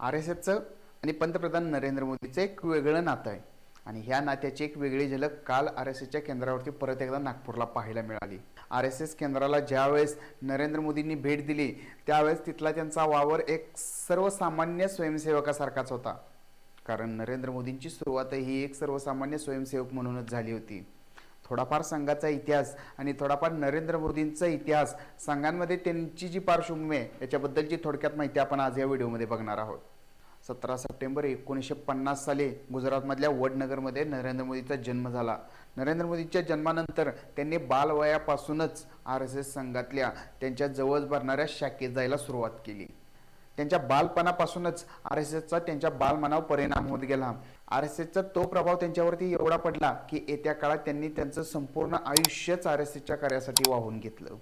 R S एसचं आणि पंतप्रधान नरेंद्र मोदीचं एक वेगळं नातं आहे. आणि ह्या नात्याची एक वेगळी झलक काल आर एस एसच्या केंद्रावरती परत एकदा नागपूरला पाहायला मिळाली. आर एस एस केंद्राला ज्यावेळेस नरेंद्र मोदींनी भेट दिली त्यावेळेस तिथला त्यांचा वावर एक सर्वसामान्य स्वयंसेवकासारखाच होता. कारण नरेंद्र मोदींची सुरुवात ही एक सर्वसामान्य स्वयंसेवक म्हणूनच झाली होती. थोडाफार संघाचा इतिहास आणि थोडाफार नरेंद्र मोदींचा इतिहास संघांमध्ये त्यांची जी पार्श्वभूमी आहे याच्याबद्दलची थोडक्यात माहिती आपण आज या व्हिडिओमध्ये बघणार आहोत. सतरा सप्टेंबर एकोणीसशे पन्नास साली गुजरातमधल्या वडनगरमध्ये नरेंद्र मोदीचा जन्म झाला. नरेंद्र मोदींच्या जन्मानंतर त्यांनी बालवयापासूनच आर एस एस संघातल्या त्यांच्या जवळ भरणाऱ्या शाखेत जायला सुरुवात केली. त्यांच्या बालपणापासूनच आर एस एसचा त्यांच्या बालमनावर परिणाम होत गेला. आर एस एसचा तो प्रभाव त्यांच्यावरती एवढा पडला की येत्या काळात त्यांनी त्यांचं संपूर्ण आयुष्यच आर एस एसच्या कार्यासाठी वाहून घेतलं.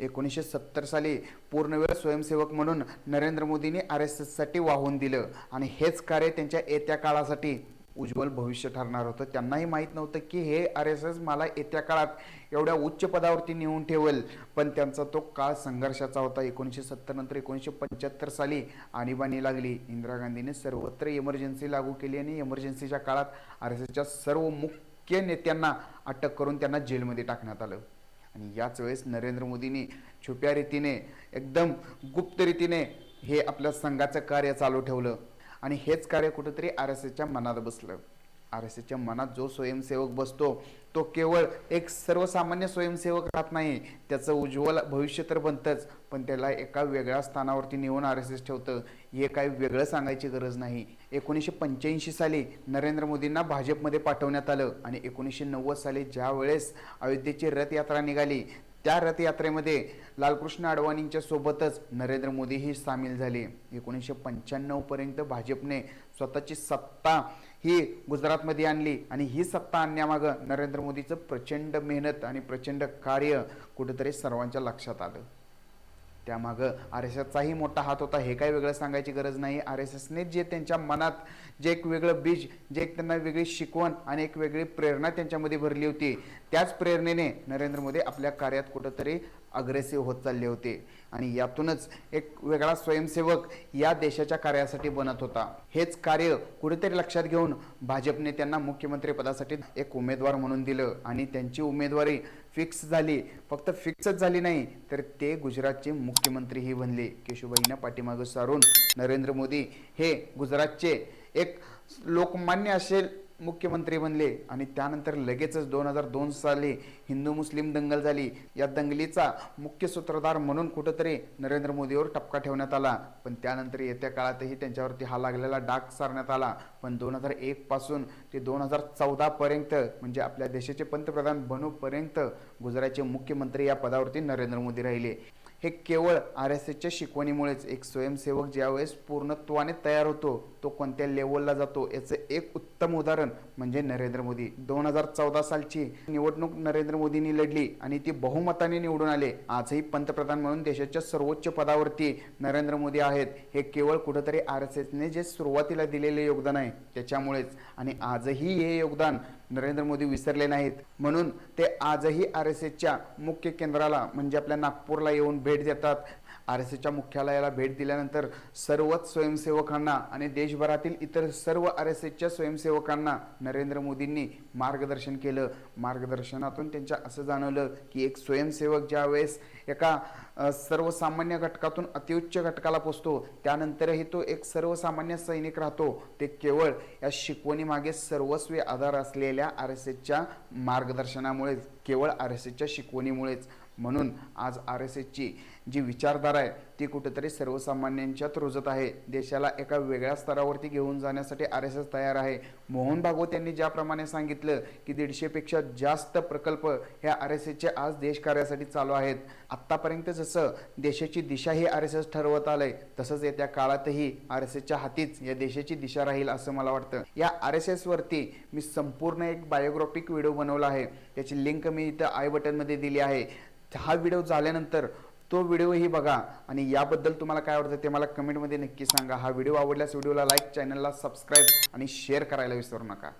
एकोणीसशे सत्तर साली पूर्णवेळ स्वयंसेवक म्हणून नरेंद्र मोदींनी आर एस एससाठी वाहून दिलं. आणि हेच कार्य त्यांच्या येत्या काळासाठी उज्ज्वल भविष्य ठरणार होतं. त्यांनाही माहीत नव्हतं की हे आर एस एस मला येत्या काळात एवढ्या उच्च पदावरती नेऊन ठेवेल. पण त्यांचा तो काळ संघर्षाचा होता. एकोणीसशे सत्तर नंतर एकोणीसशे पंच्याहत्तर साली आणीबाणी लागली. इंदिरा गांधीने सर्वत्र इमर्जन्सी लागू केली आणि इमर्जन्सीच्या काळात आर एस एसच्या सर्व मुख्य नेत्यांना अटक करून त्यांना जेलमध्ये टाकण्यात आलं. आणि याच वेळेस नरेंद्र मोदींनी छुप्या रीतीने एकदम गुप्त रीतीने हे आपल्या संघाचं कार्य चालू ठेवलं. आणि हेच कार्य कुठंतरी आर एस एसच्या मनात बसलं. आर एस एसच्या मनात जो स्वयंसेवक बसतो तो केवळ एक सर्वसामान्य स्वयंसेवक राहत नाही. त्याचं उज्ज्वल भविष्य तर बनतंच पण त्याला एका वेगळ्या स्थानावरती नेऊन आर एस एस ठेवतं हे काही वेगळं सांगायची गरज नाही. एकोणीसशे पंच्याऐंशी साली नरेंद्र मोदींना भाजपमध्ये पाठवण्यात आलं आणि एकोणीसशे नव्वद साली ज्या वेळेस अयोध्येची रथयात्रा निघाली त्या रथयात्रेमध्ये लालकृष्ण अडवाणींच्या सोबतच नरेंद्र मोदीही सामील झाले. एकोणीसशे पंच्याण्णवपर्यंत भाजपने स्वतःची सत्ता ही गुजरातमध्ये आणली आणि ही सत्ता आणण्यामागं नरेंद्र मोदीचं प्रचंड मेहनत आणि प्रचंड कार्य कुठेतरी सर्वांच्या लक्षात आलं. त्यामागं आर एस एसचाही मोठा हात होता. हे काही वेगळं सांगायची गरज नाही. आर एस एसने जे त्यांच्या मनात जे एक वेगळं बीज जे एक त्यांना वेगळी शिकवण आणि एक वेगळी प्रेरणा त्यांच्यामध्ये भरली होती. त्याच प्रेरणेने नरेंद्र मोदी आपल्या कार्यात कुठंतरी अग्रेसिव्ह होत चालले होते. आणि यातूनच एक वेगळा स्वयंसेवक या देशाच्या कार्यासाठी बनत होता. हेच कार्य कुठेतरी लक्षात घेऊन भाजपने त्यांना मुख्यमंत्री पदासाठी एक उमेदवार म्हणून दिलं. आणि त्यांची उमेदवारी फिक्स झाली. फक्त फिक्सच झाली नाही तर ते गुजरातचे मुख्यमंत्रीही बनले. केशुभाईंना पाठीमागं सारून नरेंद्र मोदी हे गुजरातचे एक लोकमान्य असे मुख्यमंत्री बनले आणि त्यानंतर लगेचच दोन हजार दोन साली हिंदू मुस्लिम दंगल झाली. या दंगलीचा मुख्य सूत्रधार म्हणून कुठंतरी नरेंद्र मोदीवर टपका ठेवण्यात आला. पण त्यानंतर येत्या काळातही त्यांच्यावरती हा लागलेला डाग सारण्यात आला. पण दोन हजार एक पासून ते दोन हजार चौदा पर्यंत म्हणजे आपल्या देशाचे पंतप्रधान बनूपर्यंत गुजरातचे मुख्यमंत्री या पदावरती नरेंद्र मोदी राहिले. हे केवळ आर एस एसच्या शिकवणीमुळेच एक स्वयंसेवक ज्यावेळेस पूर्णत्वाने तयार होतो तो कोणत्या लेवलला जातो याचं एक उत्तम उदाहरण म्हणजे नरेंद्र मोदी. दोन हजार चौदा सालची निवडणूक नरेंद्र मोदींनी लढली आणि ती बहुमताने निवडून आले. आजही पंतप्रधान म्हणून देशाच्या सर्वोच्च पदावरती नरेंद्र मोदी आहेत. हे केवळ कुठंतरी आर एस एसने जे सुरुवातीला दिलेले योगदान आहे त्याच्यामुळेच. आणि आजही हे योगदान नरेंद्र मोदी विसरले नाहीत. म्हणून ते आजही आर एस एसच्या मुख्य केंद्राला म्हणजे आपल्या नागपूरला येऊन भेट देतात. आर एस एसच्या मुख्यालयाला भेट दिल्यानंतर सर्वच स्वयंसेवकांना आणि देशभरातील इतर सर्व आर एस एसच्या स्वयंसेवकांना नरेंद्र मोदींनी मार्गदर्शन केलं. मार्गदर्शनातून त्यांच्या असं जाणवलं की एक स्वयंसेवक ज्यावेळेस एका सर्वसामान्य घटकातून अतिउच्च घटकाला पोचतो त्यानंतरही तो एक सर्वसामान्य सैनिक राहतो ते केवळ या शिकवणीमागे सर्वस्वी आधार असलेल्या आर एस एसच्या मार्गदर्शनामुळेच केवळ आर एस एसच्या शिकवणीमुळेच. म्हणून आज आर एस एसची जी विचारधारा आहे ती कुठेतरी सर्वसामान्यांच्यात रुजत आहे. देशाला एका वेगळ्या स्तरावरती घेऊन जाण्यासाठी आर एस एस तयार आहे. मोहन भागवत यांनी ज्याप्रमाणे सांगितलं की दीडशेपेक्षा जास्त प्रकल्प ह्या आर एस एसचे आज देशकार्यासाठी चालू आहेत. आत्तापर्यंत जसं देशाची दिशा ही आर एस एस ठरवत आलंय तसंच येत्या काळातही आर एस एसच्या हातीच या देशाची दिशा राहील असं मला वाटतं. या आर एस एसवरती मी संपूर्ण एक बायोग्राफिक व्हिडिओ बनवला आहे. त्याची लिंक मी इथं आय बटनमध्ये दिली आहे. हा व्हिडिओ झाल्यानंतर तो व्हिडिओही बघा. आणि याबद्दल तुम्हाला काय वाटतं ते मला कमेंटमध्ये नक्की सांगा. हा व्हिडिओ आवडल्यास व्हिडिओला लाईक चॅनलला सबस्क्राईब आणि शेअर करायला विसरू नका.